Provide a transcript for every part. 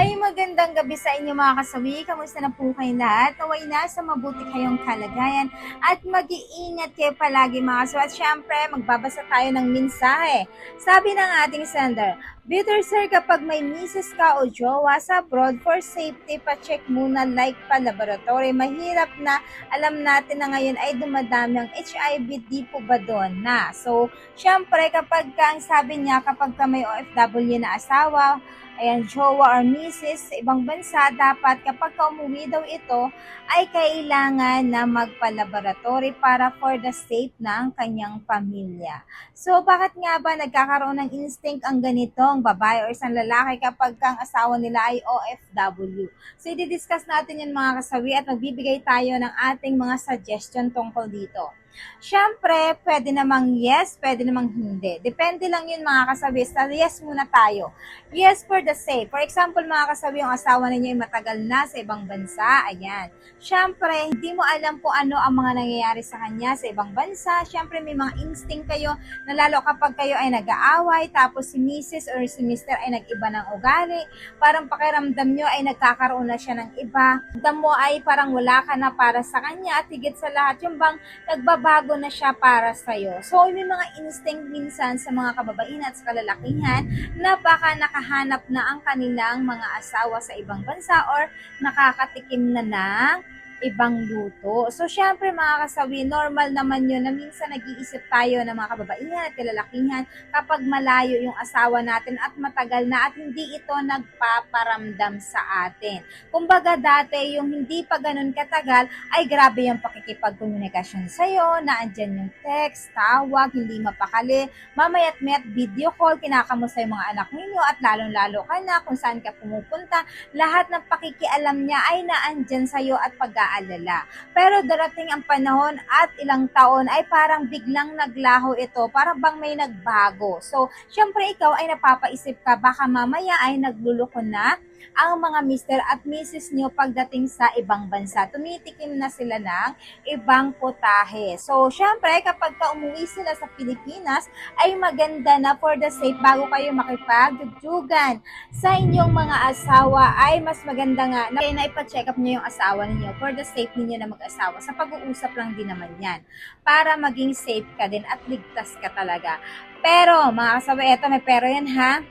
Ay, magandang gabi sa inyo mga kasawi. Kamusta na po kayo lahat? Naway nasa mabuti kayong kalagayan at mag-iingat kayo palagi mga kasawi. At syempre, magbabasa tayo ng mensahe. Sabi ng ating sender, Bitter sir, kapag may misis ka o jowa sa abroad for safety, pa-check muna like pa laboratory. Mahirap na alam natin na ngayon ay dumadami ang HIV, di po ba doon na? So, syempre, kapag ka, ang sabi niya, kapag ka may OFW na asawa, ayan, jowa or misis sa ibang bansa, dapat kapag ka umuwi daw ito, ay kailangan na magpa-laboratory para for the safe ng kanyang pamilya. So, bakit nga ba nagkakaroon ng instinct ang ganitong babae o isang lalaki kapag kang asawa nila ay OFW? So, i-discuss natin yan mga kasawi at magbibigay tayo ng ating mga suggestion tungkol dito. Siyempre, pwede namang yes, pwede namang hindi. Depende lang yun mga kasabi. Sa yes muna tayo. Yes for the safe. For example, mga kasabi, yung asawa ninyo ay matagal na sa ibang bansa. Ayan. Siyempre, hindi mo alam kung ano ang mga nangyayari sa kanya sa ibang bansa. Siyempre, may mga instinct kayo na lalo kapag kayo ay nag-aaway, tapos si Mrs. or si Mr. ay nag-iba ng ugali, parang pakiramdam nyo ay nagkakaroon na siya ng iba. Ramdam mo ay parang wala ka na para sa kanya at higit sa lahat, yung bang nagbabago na siya para sa'yo. So, may mga instinct minsan sa mga kababaihan at sa kalalakihan na baka nakahanap na ang kanilang mga asawa sa ibang bansa or nakakatikim na ng ibang luto. So, syempre mga kasawi, normal naman yun na minsan nag-iisip tayo ng mga kababaihan at kalalakihan kapag malayo yung asawa natin at matagal na at hindi ito nagpaparamdam sa atin. Kumbaga dati, yung hindi pa ganun katagal, ay grabe yung pakikipagkomunikasyon sa'yo, na andyan yung text, tawag, hindi mapakali, mamaya't mayat video call, kinakamusta yung mga anak ninyo at lalong-lalo ka na kung saan ka pumupunta, lahat ng pakikialam niya ay naandyan sa'yo at pag-aalala. Pero darating ang panahon at ilang taon ay parang biglang naglaho ito, para bang may nagbago. So, syempre ikaw ay napapaisip ka, baka mamaya ay nagluloko na ang mga mister at misis nyo pagdating sa ibang bansa. Tumitikim na sila ng ibang putahe. So, syempre, kapag ka umuwi sila sa Pilipinas, ay maganda na for the safe bago kayo makipagjujugan sa inyong mga asawa ay mas maganda nga na, na ipa-check up nyo yung asawa ninyo for the safe ninyo na mag-asawa. Sa pag-uusap lang din naman yan. Para maging safe ka din at ligtas ka talaga. Pero, mga kasawa, eto may pero yan ha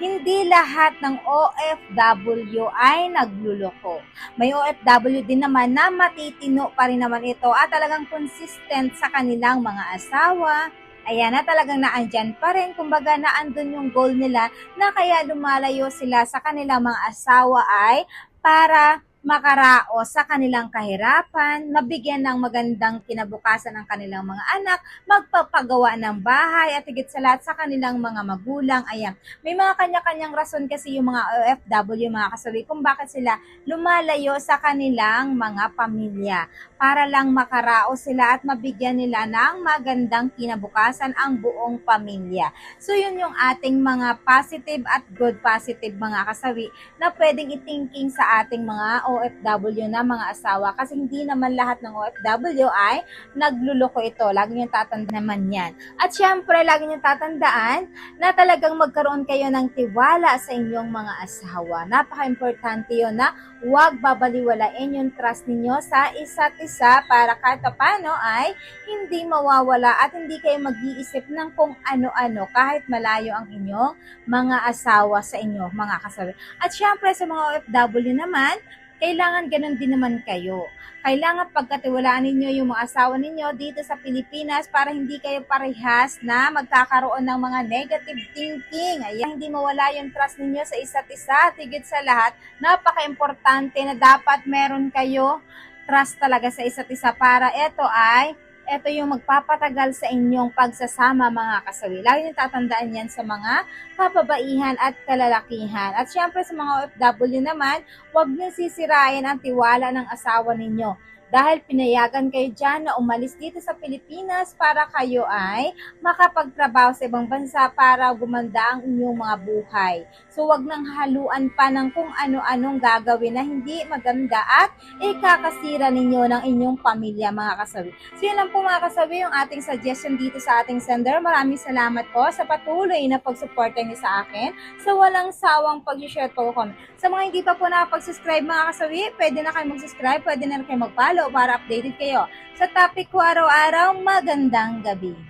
hindi lahat ng OFW ay nagluloko. May OFW din naman na matitino pa rin naman ito at talagang consistent sa kanilang mga asawa. Ayan na talagang naandyan pa rin. Kumbaga naandun yung goal nila na kaya lumalayo sila sa kanilang mga asawa ay para makarao sa kanilang kahirapan, mabigyan ng magandang kinabukasan ng kanilang mga anak, magpapagawa ng bahay at higit sa lahat sa kanilang mga magulang. Ayan, may mga kanya-kanyang rason kasi yung mga OFW, mga kasawi, kung bakit sila lumalayo sa kanilang mga pamilya para lang makarao sila at mabigyan nila ng magandang kinabukasan ang buong pamilya. So yun yung ating mga positive at good positive mga kasawi na pwedeng itinking sa ating mga OFW na mga asawa kasi hindi naman lahat ng OFW ay nagluloko ito. Lagi nyo tatandaan naman yan. At syempre, lagi nyo tatandaan na talagang magkaroon kayo ng tiwala sa inyong mga asawa. Napaka-importante yun na huwag babaliwalain yung trust ninyo sa isa't isa para kahit paano ay hindi mawawala at hindi kayo mag-iisip ng kung ano-ano kahit malayo ang inyong mga asawa sa inyo, mga kasabi. At syempre sa mga OFW naman, kailangan ganun din naman kayo. Kailangan pagkatiwalaan ninyo yung mga asawa ninyo dito sa Pilipinas para hindi kayo parehas na magkakaroon ng mga negative thinking. Ayan, hindi mawala yung trust ninyo sa isa't isa. Tigit sa lahat, napaka-importante na dapat meron kayo trust talaga sa isa't isa para ito ay ito yung magpapatagal sa inyong pagsasama mga kasawi. Lagi niyo tatandaan yan sa mga kababaihan at kalalakihan. At syempre sa mga OFW naman, huwag niyo sisirain ang tiwala ng asawa ninyo dahil pinayagan kayo dyan na umalis dito sa Pilipinas para kayo ay makapagtrabaho sa ibang bansa para gumanda ang inyong mga buhay. So wag nang haluan pa ng kung ano-anong gagawin na hindi maganda at ikakasira ninyo ng inyong pamilya mga kasawi. So yun lang po mga kasawi yung ating suggestion dito sa ating sender. Maraming salamat po sa patuloy na pagsuporta niyo sa akin sa walang sawang pag-share to comment. Sa mga hindi pa po nakapag-subscribe mga kasawi, pwede na kayo mag-subscribe, pwede na kayo mag-follow para updated kayo sa topic ko araw-araw. Magandang gabi.